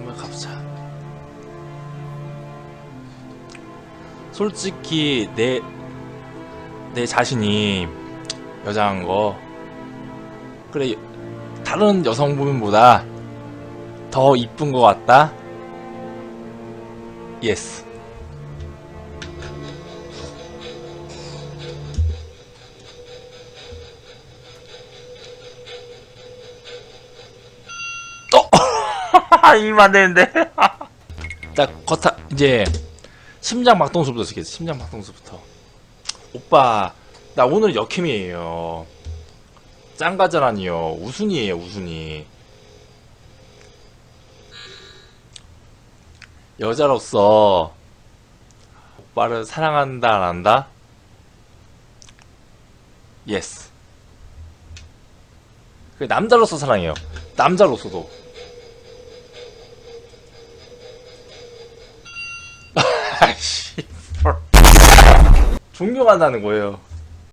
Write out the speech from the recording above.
한번 가보자. 솔직히 내 내 자신이 여자인 거 그래 다른 여성분보다 더 이쁜 것 같다. 예스. 이면 안 되는데. 자, 겉하, 이제, 심장 박동수부터 시겠어. 심장 박동수부터. 오빠, 나 오늘 역캠이에요. 짱가자라니요. 우순이에요, 우순이. 여자로서, 오빠를 사랑한다, 안 한다? 예스. 그 남자로서 사랑해요. 남자로서도. 존경한다는 거예요.